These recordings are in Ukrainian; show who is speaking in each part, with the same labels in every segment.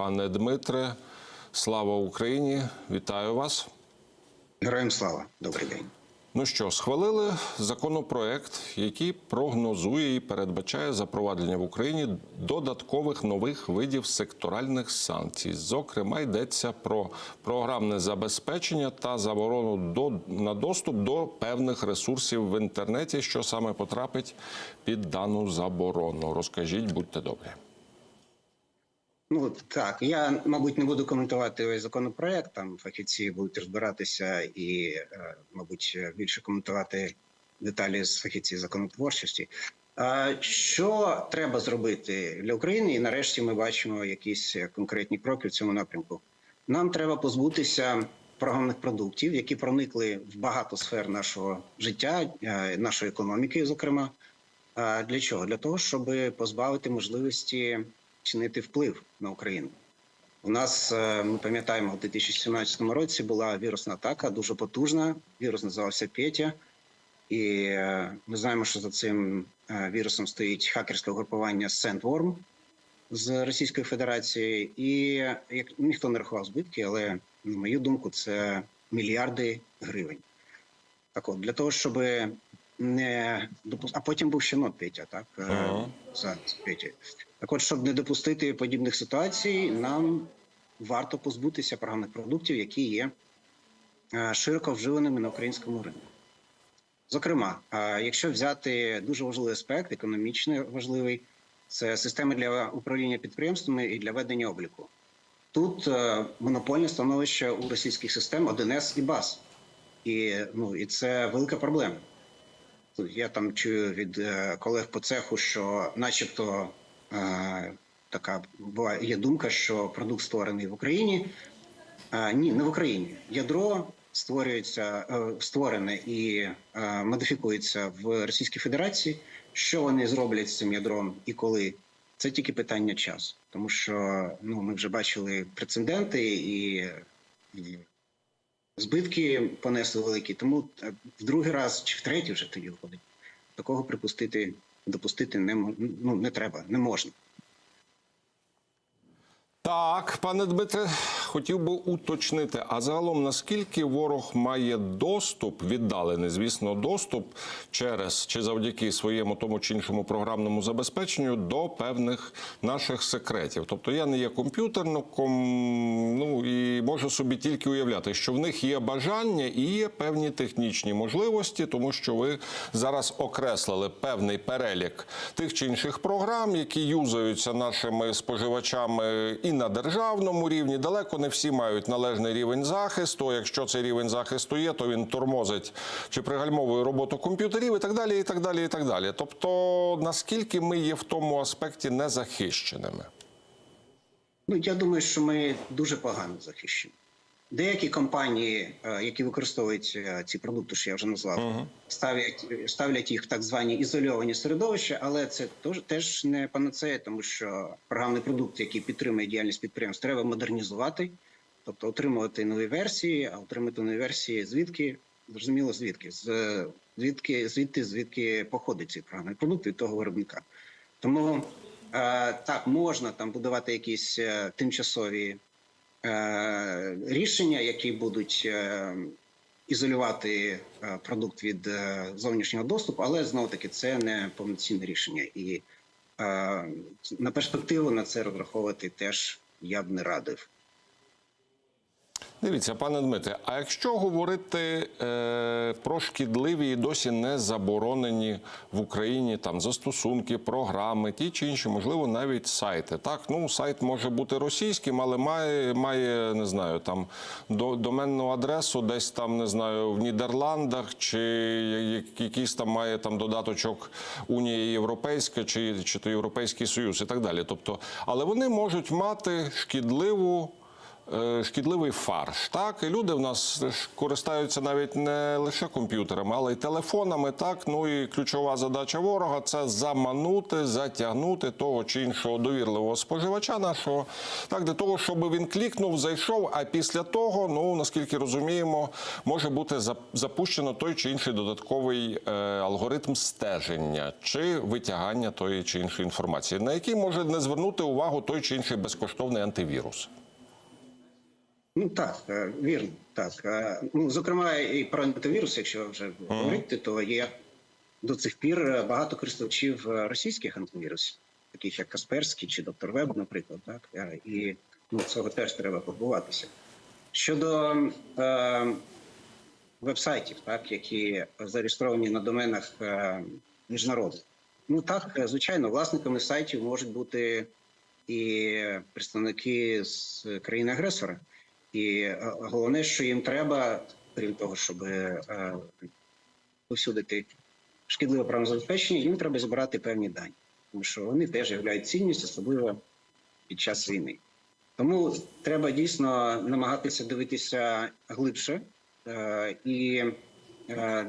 Speaker 1: Пане Дмитре, слава Україні! Вітаю вас.
Speaker 2: Героям слава, добрий день.
Speaker 1: Ну що, схвалили законопроект, який прогнозує і передбачає запровадження в Україні додаткових нових видів секторальних санкцій. Зокрема, йдеться про програмне забезпечення та заборону до, на доступ до певних ресурсів в інтернеті, що саме потрапить під дану заборону. Розкажіть, будьте добрі.
Speaker 2: Ну так, я мабуть не буду коментувати весь законопроект. Там фахівці будуть розбиратися і, е, мабуть, більше коментувати деталі з фахівців законотворчості. Що треба зробити для України? І нарешті ми бачимо якісь конкретні кроки в цьому напрямку. Нам треба позбутися програмних продуктів, які проникли в багато сфер нашого життя, е, нашої економіки, зокрема. Для чого? Для того, щоб позбавити можливості чинити вплив на Україну. У нас е, ми пам'ятаємо, у 2017 році була вірусна атака, дуже потужна. Вірус називався Петя, і е, ми знаємо, що за цим е, вірусом стоїть хакерське угрупування SendWorm з Російської Федерації. І як ніхто не рахував збитки, але на мою думку, це мільярди гривень. Так от для того, щоб не допу- а потім був ще нот Петя, так е,
Speaker 1: Ага.
Speaker 2: за Петя. Так от, щоб не допустити подібних ситуацій, нам варто позбутися програмних продуктів, які є е, широко вживаними на українському ринку. Зокрема, е, якщо взяти дуже важливий аспект, економічно важливий, це системи для управління підприємствами і для ведення обліку. Тут монопольне становище у російських систем 1С і БАС. І, ну, і це велика проблема. Я там чую від е, колег по цеху, що, начебто, е, така буває є думка, що продукт створений в Україні. Е, ні, не в Україні. Ядро створюється, створене і модифікується в Російській Федерації. Що вони зроблять з цим ядром і коли? Це тільки питання часу, тому що ну ми вже бачили прецеденти і, і збитки понесли великі. Тому е, в другий раз чи в третій вже тоді виходить. Такого припустити, допустити не ну, не треба, не можна.
Speaker 1: Так, пане Дмитре, хотів би уточнити, а загалом наскільки ворог має доступ, віддалений, звісно, доступ через чи завдяки своєму тому чи іншому програмному забезпеченню до певних наших секретів. Тобто я не є комп'ютерником, ну і можу собі тільки уявляти, що в них є бажання і є певні технічні можливості, тому що ви зараз окреслили певний перелік тих чи інших програм, які юзаються нашими споживачами і на державному рівні. Далеко не всі мають належний рівень захисту. Якщо цей рівень захисту є, то він тормозить чи пригальмовує роботу комп'ютерів і так далі. І так далі, і так далі. Тобто, наскільки ми є в тому аспекті незахищеними?
Speaker 2: Ну я думаю, що ми дуже погано захищені. Деякі компанії, е, які використовують е, ці продукти, що я вже назвав, ставлять ставлять їх в так звані ізольовані середовища, але це теж теж не панацея, тому що програмний продукт, який підтримує діяльність підприємств, треба модернізувати, тобто отримувати нові версії, а отримати нові версії звідки? Зрозуміло звідки. З звідки звідти звідки походить цей програмний продукт від того виробника. Тому е, так можна там будувати якісь тимчасові рішення, які будуть е, ізолювати е, продукт від е, зовнішнього доступу, але знову таки це не повноцінне рішення. І е, на перспективу на це розраховувати теж я б не радив.
Speaker 1: Дивіться, пане Дмитре, а якщо говорити е, про шкідливі і досі не заборонені в Україні там застосунки, програми, ті чи інші, можливо, навіть сайти. Так, ну сайт може бути російським, але має, має не знаю, там до, доменну адресу, десь там не знаю, в Нідерландах, чи якийсь там має там додаточок Унія Європейська, чи, чи то Європейський Союз, і так далі. Тобто, але вони можуть мати шкідливу шкідливий фарш. Так, і люди в нас користаються навіть не лише комп'ютерами, але й телефонами. Так, ну і ключова задача ворога це заманути, затягнути того чи іншого довірливого споживача нашого, так для того, щоб він клікнув, зайшов. А після того, ну наскільки розуміємо, може бути зап- запущено той чи інший додатковий е, алгоритм стеження чи витягання тої чи іншої інформації, на який може не звернути увагу той чи інший безкоштовний антивірус.
Speaker 2: Ну так, е, вірно. Так. Е, Ну, зокрема, і про антивірус, якщо вже говорити, то є до цих пір е, багато користувачів російських антивірусів, таких як Касперський чи Доктор Веб, наприклад. Так? І ну, цього теж треба побуватися. Щодо е, вебсайтів, так, які зареєстровані на доменах е, міжнародних. Ну так, звичайно, власниками сайтів можуть бути і представники з країни-агресора. І е, головне, що їм треба, крім того, щоб е, повсюдити шкідливе правозабезпечення, їм треба збирати певні дані, тому що вони теж являють цінність, особливо під час війни. Тому треба дійсно намагатися дивитися глибше е, і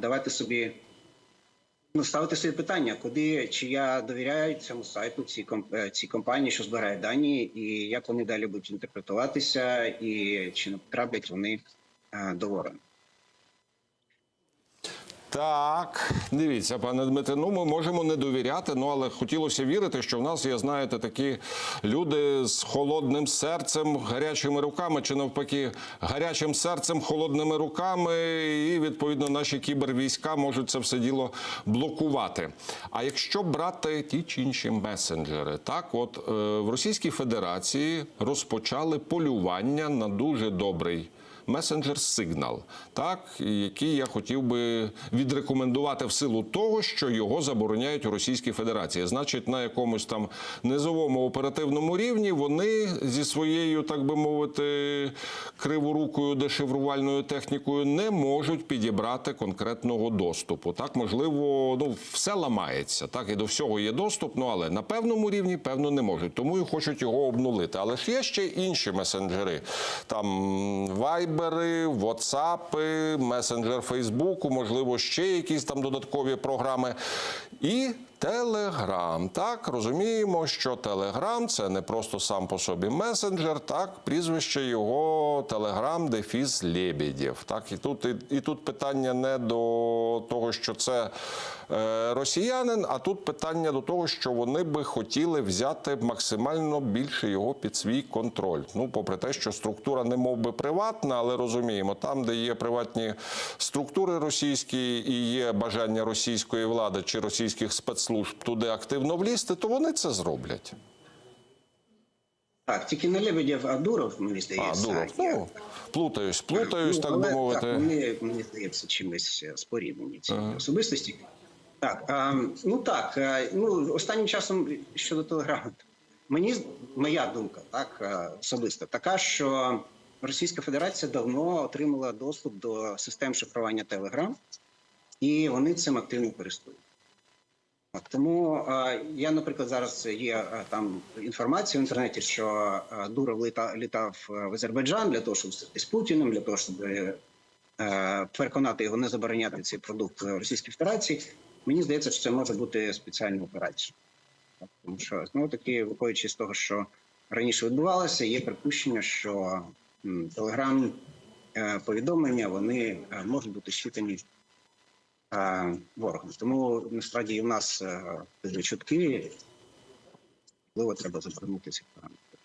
Speaker 2: давати собі ну, ставити собі питання, куди чи я довіряю цьому сайту, цій е, цій компанії, що збирає дані, і як вони далі будуть інтерпретуватися, і чи не потраплять вони е, до ворога.
Speaker 1: Так, дивіться, пане Дмитре, ну ми можемо не довіряти, ну але хотілося вірити, що в нас є, знаєте, такі люди з холодним серцем, гарячими руками, чи навпаки, гарячим серцем, холодними руками, і відповідно наші кібервійська можуть це все діло блокувати. А якщо брати ті чи інші месенджери, так от е, в Російській Федерації розпочали полювання на дуже добрий месенджер Signal, так який я хотів би відрекомендувати в силу того, що його забороняють у Російській Федерації. Значить, на якомусь там низовому оперативному рівні вони зі своєю, так би мовити, криворукою дешифрувальною технікою не можуть підібрати конкретного доступу. Так, можливо, ну все ламається, так і до всього є доступ. Ну але на певному рівні, певно, не можуть. Тому і хочуть його обнулити. Але ж є ще інші месенджери, там вайбери, ватсапи, месенджер Фейсбуку, можливо, ще якісь там додаткові програми. І Телеграм. Так, розуміємо, що Телеграм це не просто сам по собі месенджер, так, прізвище його Телеграм Дефіс Лебедєв. Так, і тут, і, і тут питання не до того, що це е, росіянин, а тут питання до того, що вони би хотіли взяти максимально більше його під свій контроль. Ну, попри те, що структура не мов би приватна, але розуміємо, там, де є приватні структури російські і є бажання російської влади чи російських спецслужб туди активно влізти, то вони це зроблять.
Speaker 2: Так, тільки не Лебедєв, а Дуров, мені здається.
Speaker 1: А, Дуров, ну, плутаюсь, плутаюсь,
Speaker 2: Ну,
Speaker 1: так
Speaker 2: але,
Speaker 1: би мовити.
Speaker 2: Так, вони, мені здається, чимось е, споріднені ці особистості. Так, а, ну так, е, ну останнім часом щодо телеграму, мені моя думка, так особиста, така, що Російська Федерація давно отримала доступ до систем шифрування Телеграм, і вони цим активно користуються. Тому е, я, наприклад, зараз є е, там інформація в інтернеті, що е, Дуров літа, літав в Азербайджан для того, щоб з Путіним, для того, щоб переконати його не забороняти цей продукт Російській Федерації. Мені здається, що це може бути спеціальна операція. Тому що знову таки, виходячи з того, що раніше відбувалося, є припущення, що телеграм повідомлення вони можуть бути щитані ворогом. Тому насправді і в нас е, дуже чутки, можливо, треба параметри.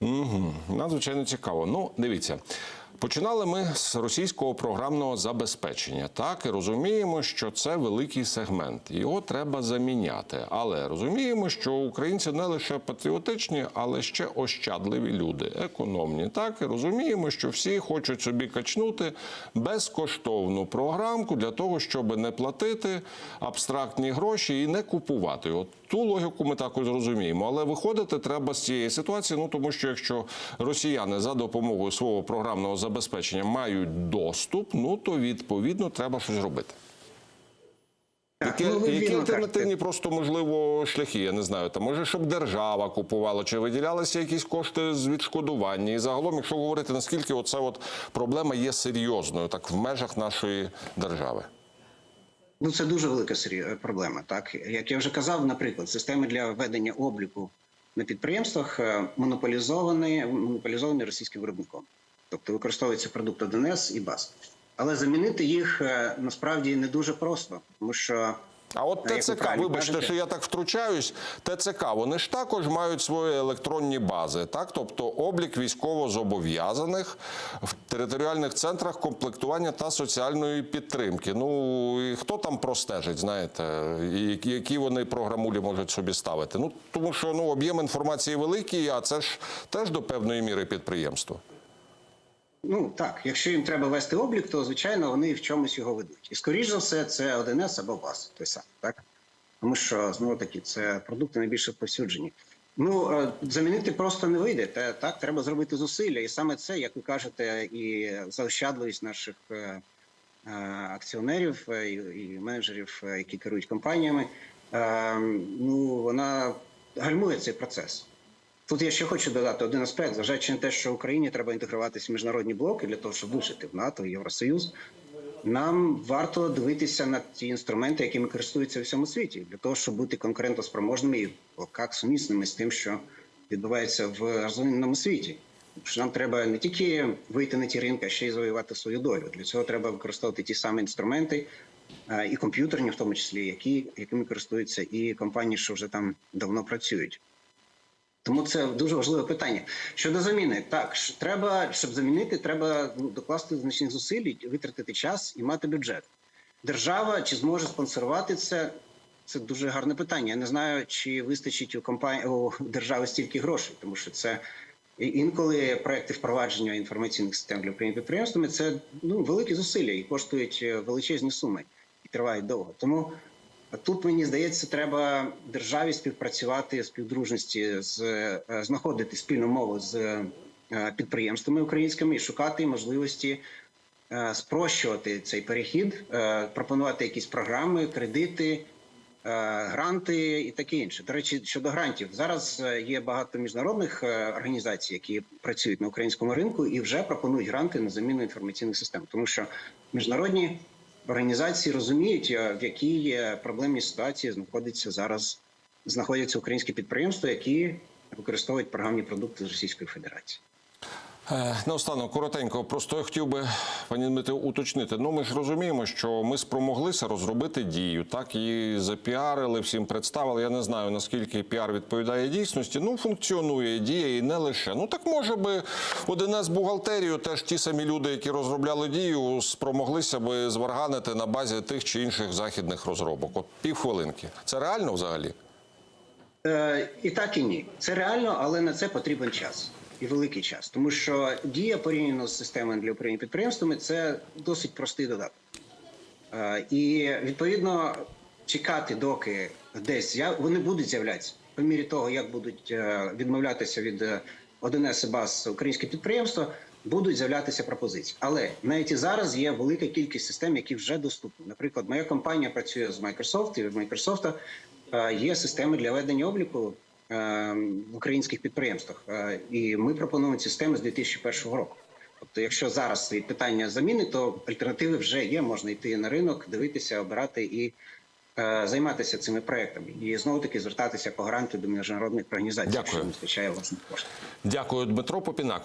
Speaker 1: Угу. Надзвичайно цікаво. Ну, дивіться. Починали ми з російського програмного забезпечення. Так і розуміємо, що це великий сегмент. Його треба заміняти. Але розуміємо, що українці не лише патріотичні, але ще ощадливі люди, економні. Так і розуміємо, що всі хочуть собі качнути безкоштовну програмку для того, щоб не платити абстрактні гроші і не купувати. От ту логіку ми також розуміємо. Але виходити треба з цієї ситуації. Ну тому що якщо росіяни за допомогою свого програмного забезпечення мають доступ, ну то відповідно треба щось робити. Які,
Speaker 2: ну,
Speaker 1: які альтернативні просто можливо шляхи? Я не знаю. Там може, щоб держава купувала, чи виділялися якісь кошти з відшкодування? І загалом, якщо говорити, наскільки оця от проблема є серйозною, так в межах нашої держави.
Speaker 2: Ну, це дуже велика проблема. Так як я вже казав, наприклад, системи для ведення обліку на підприємствах е, монополізовані, монополізовані російським виробником, тобто використовується продукт 1С і БАС. Але замінити їх е, насправді не дуже просто, тому що
Speaker 1: А от ТЦК, вибачте,
Speaker 2: кажете.
Speaker 1: що я так втручаюсь. ТЦК, вони ж також мають свої електронні бази, так тобто облік військово-зобов'язаних в територіальних центрах комплектування та соціальної підтримки. Ну і хто там простежить, знаєте, і які вони програмулі можуть собі ставити? Ну тому що ну об'єм інформації великий, а це ж теж до певної міри підприємство.
Speaker 2: Ну так, якщо їм треба вести облік, то звичайно вони в чомусь його ведуть. І скоріш за все, це 1С або БАС, той самий, так? Тому що знову таки це продукти найбільш розповсюджені. Ну е, замінити просто не вийде. Та так треба зробити зусилля, і саме це, як ви кажете, і заощадливість наших е, е, акціонерів і, менеджерів, які керують компаніями. Е, ну вона гальмує цей процес. Тут я ще хочу додати один аспект, зважаючи на те, що Україні треба інтегруватися в міжнародні блоки для того, щоб вижити в НАТО, Євросоюз. Нам варто дивитися на ті інструменти, якими користуються в всьому світі, для того, щоб бути конкурентоспроможними і як сумісними з тим, що відбувається в розвиненому світі. Що нам треба не тільки вийти на ті ринки, а ще й завоювати свою долю. Для цього треба використовувати ті самі інструменти, і комп'ютерні, в тому числі, які, якими користуються і компанії, що вже там давно працюють. Тому це дуже важливе питання. Щодо заміни, так треба, щоб замінити, треба ну, докласти значних зусиль, витратити час і мати бюджет. Держава чи зможе спонсорувати це? Це дуже гарне питання. Я не знаю, чи вистачить у компанії у держави стільки грошей, тому що це інколи проекти впровадження інформаційних систем для управління підприємствами це ну великі зусилля і коштують е, величезні суми і тривають довго. Тому Тут мені здається, треба державі співпрацювати співдружності з е, знаходити спільну мову з е, підприємствами українськими і шукати можливості е, спрощувати цей перехід, пропонувати якісь програми, кредити, гранти і таке інше. До речі, щодо грантів, зараз є багато міжнародних організацій, які працюють на українському ринку і вже пропонують гранти на заміну інформаційних систем, тому що міжнародні організації розуміють, е, в якій проблемній ситуації знаходиться зараз знаходяться українські підприємства, які використовують програмні продукти з Російської Федерації.
Speaker 1: Е, Наостанок, коротенько, просто я хотів би, пані Дмитре, уточнити. Ну, ми ж розуміємо, що ми спромоглися розробити дію, так її запіарили, всім представили. Я не знаю, наскільки піар відповідає дійсності. Ну, функціонує дія і не лише. Ну так може би один з бухгалтерію, теж ті самі люди, які розробляли дію, спромоглися би зварганити на базі тих чи інших західних розробок. От півхвилинки. Це реально взагалі?
Speaker 2: Е, і так і ні. Це реально, але на це потрібен час і великий час, тому що дія порівняно з системою для управління підприємствами це досить простий додаток. Е, і відповідно чекати, доки десь вони будуть з'являтися по мірі того, як будуть е, відмовлятися від е, 1С і БАС українське підприємство, будуть з'являтися пропозиції. Але навіть і зараз є велика кількість систем, які вже доступні. Наприклад, моя компанія працює з Microsoft, і в Microsoft е, є системи для ведення обліку е, в українських підприємствах. Е, І ми пропонуємо ці системи з 2001 року. Тобто, якщо зараз і питання заміни, то альтернативи вже є. Можна йти на ринок, дивитися, обирати і е, займатися цими проектами. І знову таки звертатися по гранту до міжнародних організацій,
Speaker 1: Дякую.
Speaker 2: якщо не вистачає власних коштів.
Speaker 1: Дякую, Дмитро Попінако.